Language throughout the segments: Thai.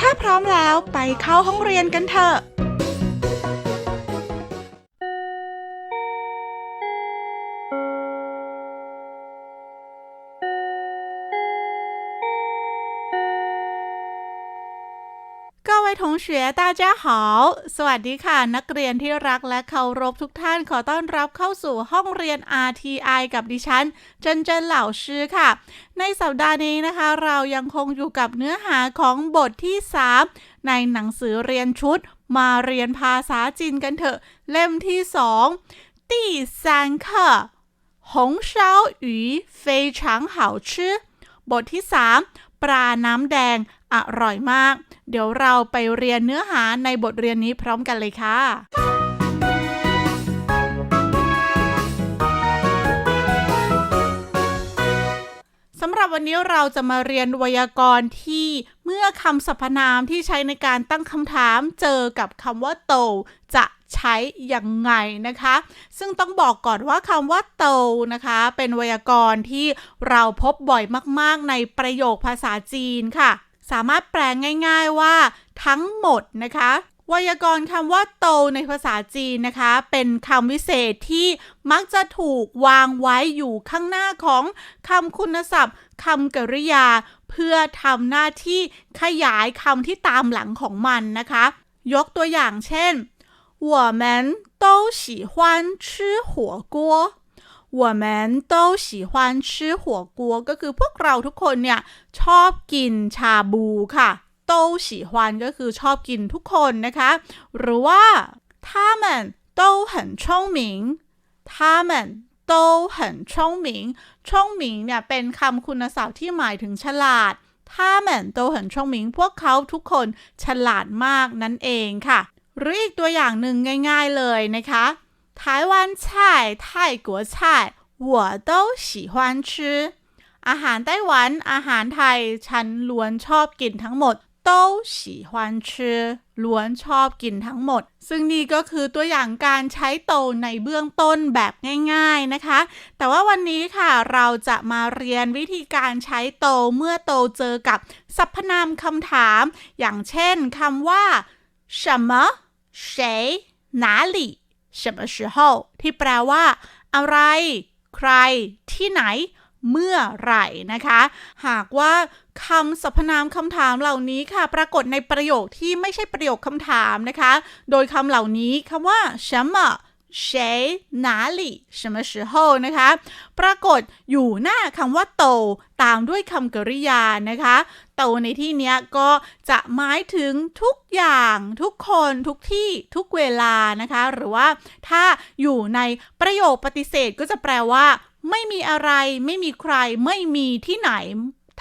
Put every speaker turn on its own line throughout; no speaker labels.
ถ้าพร้อมแล้วไปเข้าห้องเรียนกันเถอะ 同学大家好สวัสดีค่ะ นักเรียนที่รักและเคารพทุกท่านขอต้อนรับเข้าสู่ห้องเรียน RTI กับดิฉัน เจนเจนเหล่าชื่อค่ะ ในสัปดาห์นี้นะคะ เรายังคงอยู่กับเนื้อหาของบทที่ 3 ในหนังสือเรียนชุด มาเรียนภาษาจีนกันเถอะ เล่มที่2第三课红烧鱼非常好吃บทที่ 3 ปลาน้ำแดงอร่อยมาก เดี๋ยวเราไปเรียนเนื้อหาในบทเรียนนี้พร้อมกันเลยค่ะำหรับวันนี้เราจะมาเรียนไวยากรณ์ที่เมื่อคำสรรพนามที่ใช้ในการตั้งคำถามเจอกับคำว่าโต จะใช้อย่างไงนะคะ ซึ่งต้องบอกก่อนว่าคำว่าโตนะคะ เป็นไวยากรณ์ที่เราพบบ่อยมากๆ ในประโยคภาษาจีนค่ะ สามารถแปลง่าย ๆว่า ทั้งหมดนะคะ ไวยากรณ์คำว่าโตในภาษาจีนนะคะ เป็นคำวิเศษที่มักจะถูกวางไว้อยู่ข้างหน้าของคำคุณศัพท์คำกริยา เพื่อทำหน้าที่ขยายคำที่ตามหลังของมันนะคะ ยกตัวอย่างเช่น我们都喜欢吃火锅我们都喜欢吃火锅ก็คือพวกเราทุกคนเนี่ย ชอบกินชาบูค่ะ โต้喜欢ก็คือชอบกินทุกคนนะคะ หรือว่า他们都很聪明他们都很聪明聪明เนี่ยเป็นคำคุณศัพท์ที่หมายถึงฉลาด他们都很聪明พวกเขาทุกคนฉลาดมากนั่นเองค่ะ หรืออีกตัวอย่างหนึ่งง่าย ๆเลยนะคะ台湾菜泰国菜我都喜欢吃อาหารไต้หวัน อาหารไทย ฉันล้วนชอบกินทั้งหมด 都喜欢吃ล้วนชอบกินทั้งหมด ซึ่งนี่ก็คือตัวอย่างการใช้โตในเบื้องต้นแบบง่ายๆนะคะ แต่ว่าวันนี้ค่ะเราจะมาเรียนวิธีการใช้โตเมื่อโตเจอกับสรรพนามคำถาม อย่างเช่นคำว่า什么谁哪里什么时候ที่แปลว่า อะไร ใคร ที่ไหน เมื่อไหร่นะคะ หากว่าคำสรรพนามคำถามเหล่านี้ค่ะ ปรากฏในประโยคที่ไม่ใช่ประโยคคำถามนะคะ โดยคำเหล่านี้คำว่า什么谁哪里什么时候นะคะ ปรากฏอยู่หน้าคำว่าโต ตามด้วยคำกริยานะคะ โตในที่เนี้ยก็จะหมายถึงทุกอย่างทุกคนทุกที่ทุกเวลานะคะ หรือว่าถ้าอยู่ในประโยคปฏิเสธก็จะแปลว่า ไม่มีอะไรไม่มีใครไม่มีที่ไหน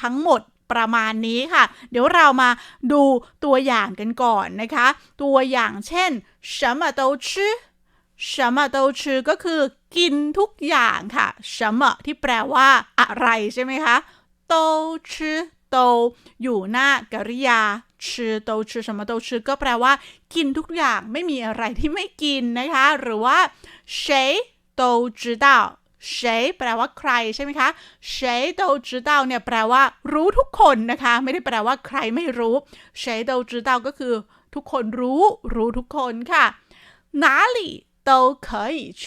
ทั้งหมดประมาณนี้ค่ะ เดี๋ยวเรามาดูตัวอย่างกันก่อนนะคะ ตัวอย่างเช่น什么都吃什么都吃ก็คือ กินทุกอย่างค่ะ什么ที่แปลว่าอะไรใช่ไหมคะ都吃都อยู่หน้ากริยา吃都吃什么都吃ก็แปลว่า กินทุกอย่างไม่มีอะไรที่ไม่กินนะคะ หรือว่า谁都知道 谁แปลว่าใครใช่ไหมคะ谁都知道เนี่ยแปลว่า รู้ทุกคนนะคะ ไม่ได้แปลว่าใครไม่รู้谁都知道ก็คือ ทุกคนรู้ รู้ทุกคนค่ะ哪里都可以去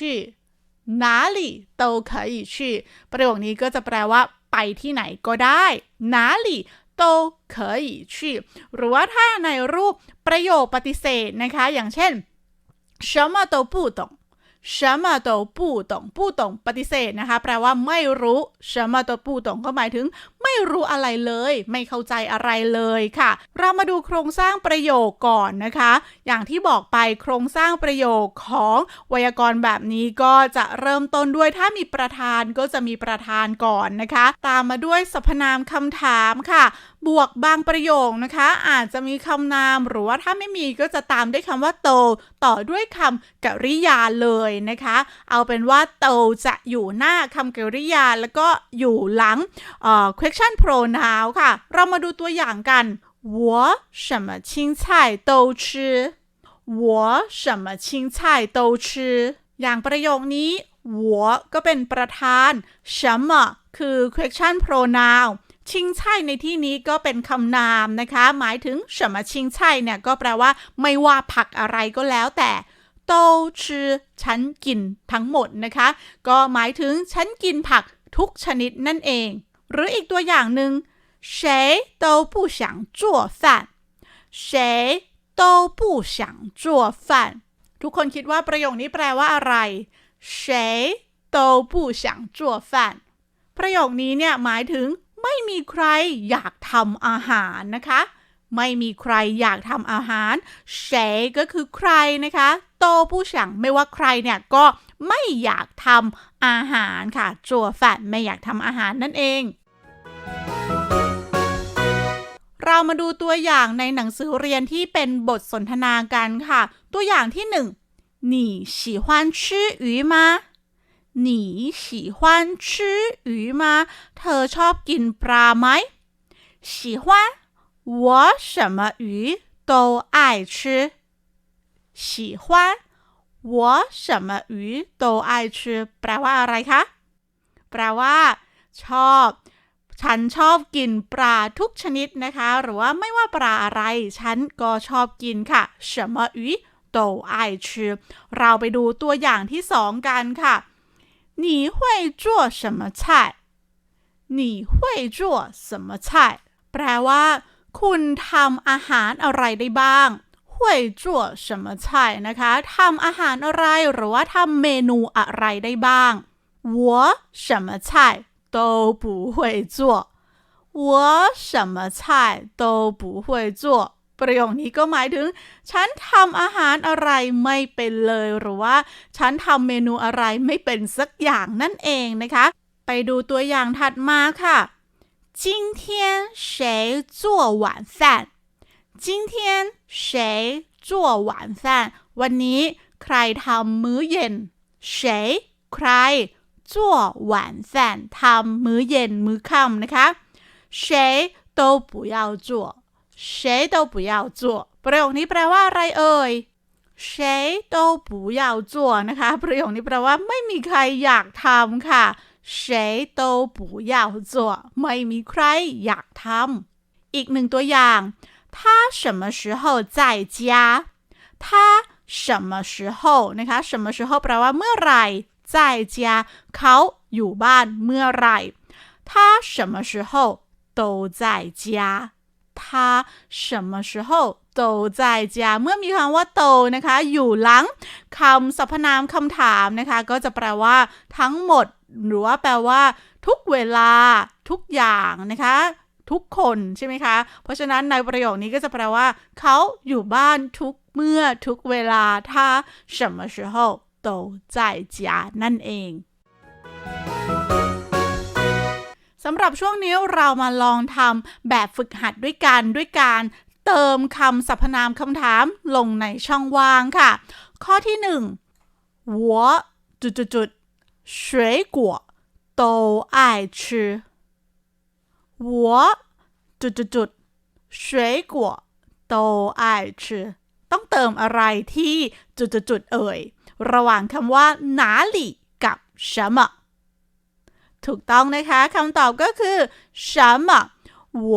哪里都可以去ประโยคนี้ก็จะแปลว่า ไปที่ไหนก็ได้哪里都可以去หรือว่าถ้าในรูปประโยคปฏิเสธนะคะ อย่างเช่น什么都不懂 什么都不懂不懂ปฏิเสธนะคะ แปลว่าไม่รู้什么都不懂ก็หมายถึง ไม่รู้อะไรเลย ไม่เข้าใจอะไรเลยค่ะ เรามาดูโครงสร้างประโยคก่อนนะคะ อย่างที่บอกไปโครงสร้างประโยคของไวยากรณ์แบบนี้ก็จะเริ่มต้นด้วยถ้ามีประธานก็จะมีประธานก่อนนะคะ ตามมาด้วยสรรพนามคำถามค่ะ บวกบางประโยคนะคะ อาจจะมีคำนามหรือว่าถ้าไม่มีก็จะตามด้วยคำว่าโต ต่อด้วยคำกริยาเลยนะคะ เอาเป็นว่าโตจะอยู่หน้าคำกริยาแล้วก็อยู่หลังเอ่อ question pronoun ค่ะ เรามาดูตัวอย่างกัน我什么青菜都吃我什么青菜都吃อย่างประโยคนี้我ก็เป็นประธาน什么คือ question pronoun ชิงไช่ในที่นี้ก็เป็นคำนามนะคะ หมายถึง什么ชิงไช่เนี่ยก็แปลว่าไม่ว่าผักอะไรก็แล้วแต่โตชื่อฉันกินทั้งหมดนะคะ ก็หมายถึงฉันกินผักทุกชนิดนั่นเอง หรืออีกตัวอย่างหนึ่ง谁都不想做饭谁都不想做饭ทุกคนคิดว่าประโยคนี้แปลว่าอะไร谁都不想做饭ประโยคนี้เนี่ยหมายถึง ไม่มีใครอยากทำอาหารนะคะ ไม่มีใครอยากทำอาหารเฉก็คือใครนะคะ โตผู้ฉังไม่ว่าใครเนี่ยก็ไม่อยากทำอาหารค่ะจัวแฟนไม่อยากทำอาหารนั่นเอง เรามาดูตัวอย่างในหนังสือเรียนที่เป็นบทสนทนากันค่ะ ตัวอย่างที่หนึ่ง你喜欢吃鱼吗 你喜欢吃鱼吗เธอชอบกินปลาไหม喜欢我什么鱼都爱吃喜欢我什么鱼都爱吃แปลว่าอะไรคะ แปลว่า ชอบ ฉันชอบกินปลาทุกชนิดนะคะ หรือว่าไม่ว่าปลาอะไร ฉันก็ชอบกินค่ะ什么鱼都爱吃เราไปดูตัวอย่างที่สองกันค่ะ 你会做什么菜你会做什么菜แปลว่า คุณทำอาหารอะไรได้บ้าง会做什么菜นะคะทำอาหารอะไรหรือว่าทำเมนูอะไรได้บ้าง我什么菜都不会做我什么菜都不会做 ประโยคนี้ก็หมายถึง ฉันทำอาหารอะไรไม่เป็นเลย หรือว่า ฉันทำเมนูอะไรไม่เป็นสักอย่างนั่นเองนะคะ ไปดูตัวอย่างถัดมาค่ะ今天谁做晚饭今天谁做晚饭วันนี้ใครทำมื้อเย็น谁ใคร做晚饭ทำมื้อเย็นมื้อค่ำนะคะ谁都不要做 谁都不要做ประโยคนี้แปลว่าอะไรเอ่ย谁都不要做นะคะ ประโยคนี้แปลว่าไม่มีใครอยากทำค่ะ谁都不要做ไม่มีใครอยากทำอีกหนึ่งตัวอย่าง他什么时候在家他什么时候นะคะ什么时候แปลว่าเมื่อไหร่在家เขาอยู่บ้านเมื่อไหร่他什么时候都在家 他什么时候都在家เมื่อมีคำว่าโตนะคะ อยู่หลังคำสรรพนามคำถามนะคะ ก็จะแปลว่าทั้งหมด หรือว่าแปลว่า ทุกเวลา ทุกอย่างนะคะ ทุกคนใช่ไหมคะ เพราะฉะนั้นในประโยคนี้ก็จะแปลว่า เขาอยู่บ้านทุกเมื่อทุกเวลา他什么时候都在家นั่นเอง ำหรับช่วงนี้เรามาลองทำแบบฝึกหัดด้วยกันด้วยการเติมคำสรรพนามคำถามลงในช่องว่างค่ะ ข้อที่หนึ่ง我จุดจุดจุด水果都爱吃我จุดจุดจุด水果都爱吃ต้องเติมอะไรที่จุดจุดจุดเอ่ย ระหว่างคำว่า哪里กับ什么 ถูกต้องนะคะคำตอบก็คือ什么我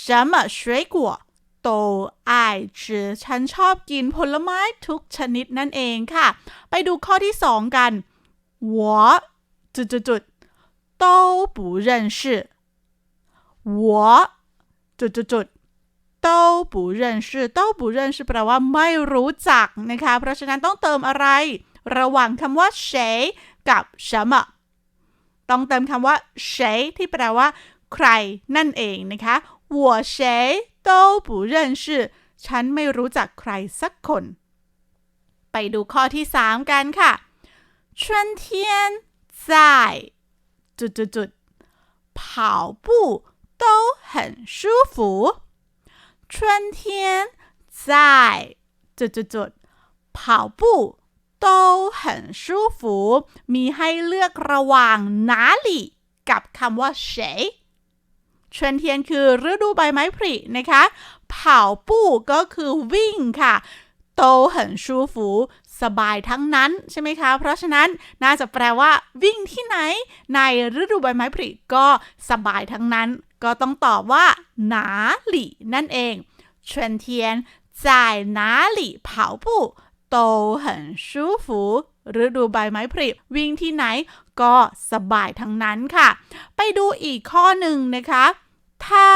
什么水果都爱吃ฉันชอบกินผลไม้ทุกชนิดนั่นเองค่ะ ไปดูข้อที่สองกัน我จุดจุดจุด都不认识我จุดจุดจุด都不认识都不认识แปลว่าไม่รู้จักนะคะ เพราะฉะนั้นต้องเติมอะไร ระหว่างคำว่า谁กับ什么 ต้องเติมคำว่า谁ที่แปลว่า ใครนั่นเองนะคะ我谁都不认识ฉันไม่รู้จักใครสักคน ไปดูข้อที่สามกันค่ะ春天在จุดจุดจุด跑步都 都很舒服春天在จุดจุดจุด跑步 都很舒服มีให้เลือกระหว่าง哪里กับคำว่า谁春天คือฤดูใบไม้ผลินะคะเผาปู้ก็คือวิ่งค่ะโตเหินชูฟูสบายทั้งนั้นใช่ไหมคะ เพราะฉะนั้นน่าจะแปลว่า วิ่งที่ไหน ในฤดูใบไม้ผลิก็สบายทั้งนั้น ก็ต้องตอบว่าหนาหลี่นั่นเอง春天在哪里 跑步都很舒服ฤดูใบไม้ผลิวิ่งที่ไหนก็สบายทั้งนั้นค่ะ ไปดูอีกข้อหนึ่งนะคะถ้า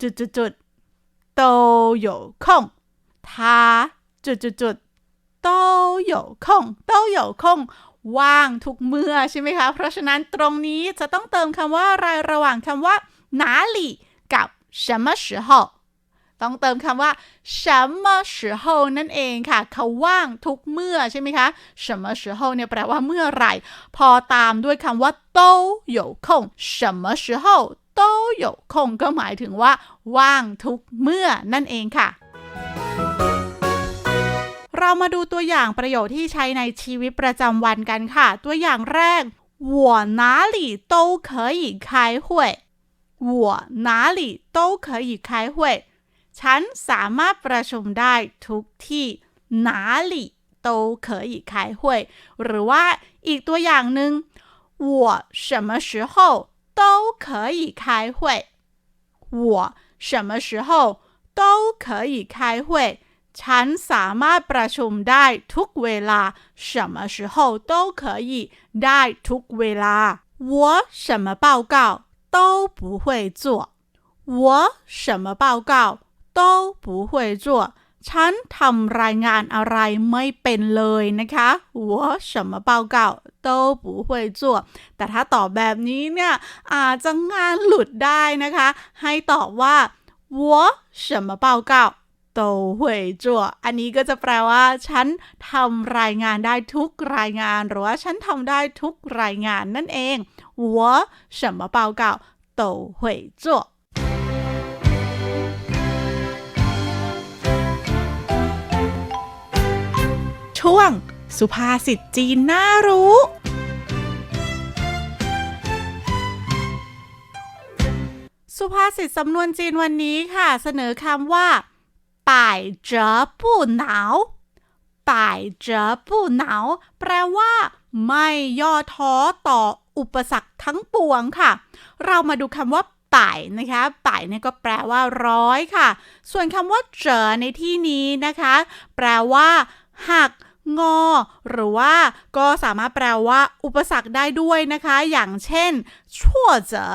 จุดจุดจุด都有空他จุดจุดจุด都有空都有空ว่างทุกเมื่อใช่ไหมคะ เพราะฉะนั้นตรงนี้จะต้องเติมคำว่าอะไรระหว่างคำว่า哪里กับ什么时候 ต้องเติมคำว่า什么时候นั่นเองค่ะ เขาว่างทุกเมื่อใช่ไหมคะ什么时候เนี่ยแปลว่าเมื่อไหร่ พอตามด้วยคำว่า都有空什么时候都有空ก็หมายถึงว่า ว่างทุกเมื่อนั่นเองค่ะ เรามาดูตัวอย่างประโยคที่ใช้ในชีวิตประจำวันกันค่ะ ตัวอย่างแรก我哪里都可以开会我哪里都可以开会 ฉันสามารถประชุมได้ทุกที่哪里都可以开会หรือว่าอีกตัวอย่างหนึ่ง我什么时候都可以开会我什么时候都可以开会ฉันสามารถประชุมได้ทุกเวลา什么时候都可以ได้ทุกเวลา我什么报告都不会做我什么报告 都不会做ฉันทำรายงานอะไรไม่เป็นเลยนะคะ我什么报告都不会做แต่ถ้าตอบแบบนี้เนี่ยอาจจะงานหลุดได้นะคะ ให้ตอบว่า我什么报告都会做อันนี้ก็จะแปลว่า ฉันทำรายงานได้ทุกรายงาน หรือว่าฉันทำได้ทุกรายงานนั่นเอง我什么报告都会做 ช่วง สุภาษิตจีนน่ารู้ สุภาษิตสำนวนจีนวันนี้ค่ะ เสนอคำว่าป่ายเจ๋อปู้หนาวป่ายเจ๋อปู้หนาวแปลว่า ไม่ย่อท้อต่ออุปสรรคทั้งปวงค่ะ เรามาดูคำว่าป่ายนะคะป่ายเนี่ยก็แปลว่าร้อยค่ะ ส่วนคำว่าเจ๋อในที่นี้นะคะ แปลว่าหัก งอ หรือว่าก็สามารถแปลว่า อุปสรรคได้ด้วยนะคะ อย่างเช่นชั่วเจอ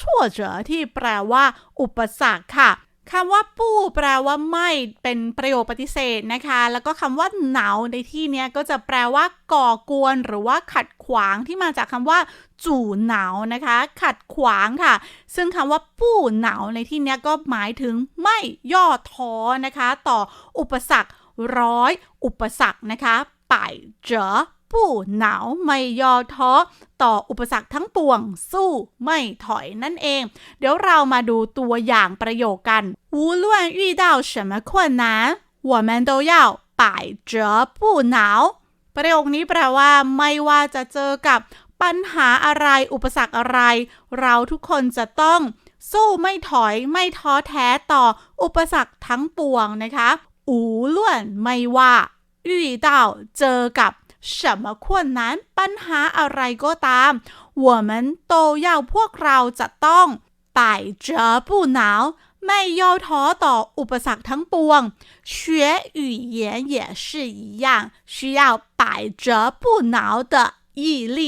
ชั่วเจอที่แปลว่า อุปสรรคค่ะคำว่าปู้แปลว่าไม่เป็นประโยคปฏิเสธนะคะ แล้วก็คำว่าหนาวในที่นี้ก็จะแปลว่า ก่อกวนหรือว่าขัดขวางที่มาจากคำว่า จู่หนาวนะคะ ขัดขวางค่ะ ซึ่งคำว่าปู้หนาวในที่นี้ก็หมายถึงไม่ย่อท้อนะคะ ต่ออุปสรรค ร้อยอุปสรรคนะคะป่ายเจ๋อปู้หนาวไม่ย่อท้อต่ออุปสรรคทั้งปวง สู้ไม่ถอยนั่นเอง เดี๋ยวเรามาดูตัวอย่างประโยคกัน无论遇到什么困难我们都要百折不挠ประโยคนี้แปลว่า ไม่ว่าจะเจอกับปัญหาอะไรอุปสรรคอะไร เราทุกคนจะต้อง สู้ไม่ถอยไม่ท้อแท้ต่ออุปสรรคทั้งปวงนะคะ อูล้วนไม่ว่า遇到เจอกับ什么困难ปัญหาอะไรก็ตาม我们都要พวกเราจะต้อง百折不挠ไม่ย่อท้อต่ออุปสรรคทั้งปวง学语言也是一样需要百折不挠的毅力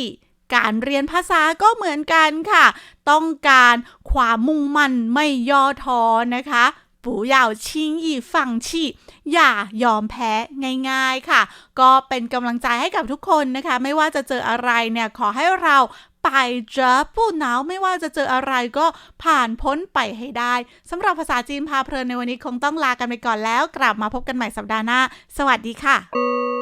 การเรียนภาษาก็เหมือนกันค่ะ ต้องการความมุ่งมั่นไม่ย่อท้อนะคะ 不要轻易放弃อย่ายอมแพ้ง่ายๆค่ะ ก็เป็นกำลังใจให้กับทุกคนนะคะ ไม่ว่าจะเจออะไรเนี่ยขอให้เราไปเจอผู้หนาวไม่ว่าจะเจออะไรก็ผ่านพ้นไปให้ได้สำหรับภาษาจีนพาเพลินในวันนี้คงต้องลากันไปก่อนแล้ว กลับมาพบกันใหม่สัปดาห์หน้า สวัสดีค่ะ